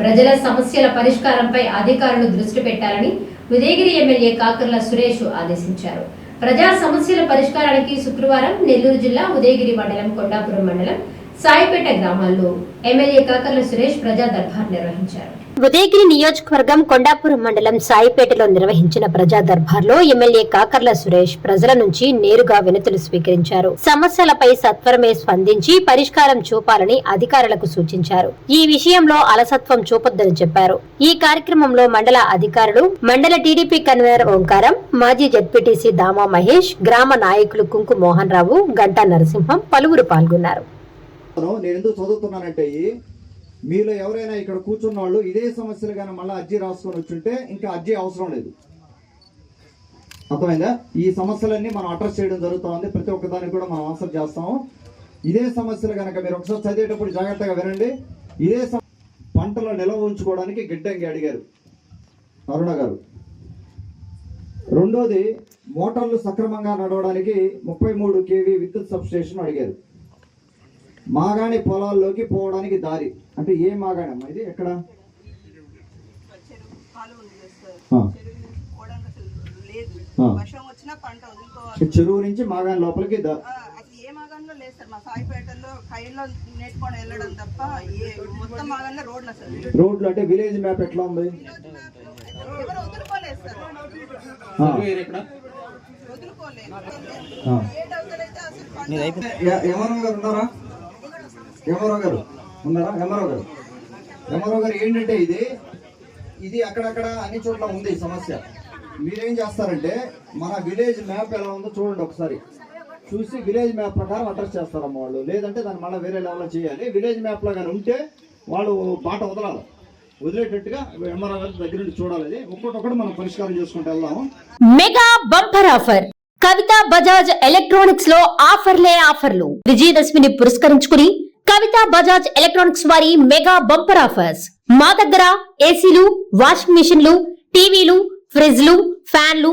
ప్రజల సమస్యల పరిష్కారంపై అధికారులు దృష్టి పెట్టాలని ఉదయగిరి ఎమ్మెల్యే కాకర్ల సురేష్ ఆదేశించారు. ప్రజా సమస్యల పరిష్కారానికి శుక్రవారం నెల్లూరు జిల్లా ఉదయగిరి మండలం కొండాపురం మండలం సాయిపేట గ్రామాల్లో ఎమ్మెల్యే కాకర్ల సురేష్ ప్రజా దర్బార్ నిర్వహించారు. ఉదయగిరి నియోజకవర్గం కొండాపురం మండలం సాయిపేటలో నిర్వహించిన ప్రజా దర్బార్లో ఎమ్మెల్యే కాకర్ల సురేష్ ప్రజల నుంచి నేరుగా వినతులు స్వీకరించారు. సమస్యలపై సత్వరమే స్పందించి పరిష్కారం చూపాలని అధికారులకు సూచించారు. ఈ విషయంలో అలసత్వం చూపొద్దని చెప్పారు. ఈ కార్యక్రమంలో మండల అధికారులు మండల టీడీపీ కన్వీనర్ ఓంకారం మాజీ జడ్పీటీసీ దామా మహేష్ గ్రామ నాయకులు కుంకు మోహన్ రావు గంటా నరసింహం పలువురు పాల్గొన్నారు. నేను ఎందుకు చదువుతున్నానంటే మీలో ఎవరైనా ఇక్కడ కూర్చున్న వాళ్ళు ఇదే సమస్యలు కానీ మళ్ళీ అర్జీ రాసుకొని వచ్చుంటే ఇంకా అర్జీ అవసరం లేదు. అర్థమైందా? ఈ సమస్యలన్నీ మనం అడ్రస్ చేయడం జరుగుతుంది. ప్రతి ఒక్కదానికి కూడా మనం ఆన్సర్ చేస్తాం ఇదే సమస్యలు కనుక మీరు ఒకసారి చదివేటప్పుడు జాగ్రత్తగా వినండి. ఇదే సమ- పంటలో నిల్వ ఉంచుకోవడానికి గిడ్డంగి అడిగారు. అరుణ గారు. రెండోది మోటార్లు సక్రమంగా నడవడానికి ముప్పై మూడు కేవీ విద్యుత్ సబ్స్టేషన్ అడిగారు. మాగాణి పొలాల్లోకి పోవడానికి దారి. అంటే ఏ మాగాణి అమ్మా ఇది? ఎక్కడ? చెరువు నుంచి పోవడానికి అసలు లేదు ఆ. వర్షం వచ్చినా పంట వదులుకోవాలి చెరువు నుంచి మాగాణి లోపలికి రోడ్లు అసలు రోడ్లు అంటే విలేజ్ మ్యాప్ ఎట్లా ఉంది? ఎవరు ఉన్నారా? ఎంఆర్ఓ గారు ఉన్నారా? ఎంఆర్ఓ గారు. ఎంఆర్ఓ గారు ఏంటంటే ఇది ఇది అక్కడక్కడ అన్ని చోట్ల ఉంది ఈ సమస్య. మీరేం చేస్తారంటే మన విలేజ్ మ్యాప్ ఎలా ఉందో చూడండి ఒకసారి. చూసి విలేజ్ మ్యాప్ ప్రకారం అడ్రస్ చేస్తారమ్మ వాళ్ళు. లేదంటే దాన్ని మళ్ళీ వేరే లెవెల్లో చేయాలి. విలేజ్ మ్యాప్లో కానీ ఉంటే వాళ్ళు బాట వదలాలి. వదిలేటట్టుగా ఎంఆర్ఓ గారి దగ్గర నుండి చూడాలి ఒక్కొక్కటి మనం పరిష్కారం చేసుకుంటూ వెళ్దాము. Mega bumper offer. Kavitha Bajaj ఎలక్ట్రానిక్స్లో ఆఫర్లే ఆఫర్లు. విజయదశమిని పురస్కరించుకుని కవిత బజాజ్ ఎలక్ట్రానిక్స్ వారి మెగా బంపర్ ఆఫర్స్. మా దగ్గర ఏసీలు వాషింగ్ మిషన్లు టీవీలు ఫ్రిడ్జ్లు ఫ్యాన్లు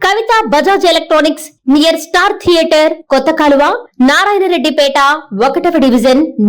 Kavitha Bajaj electronics near star theatre కొత్త కాలువ నారాయణరెడ్డిపేట ఒకటవ డివిజన్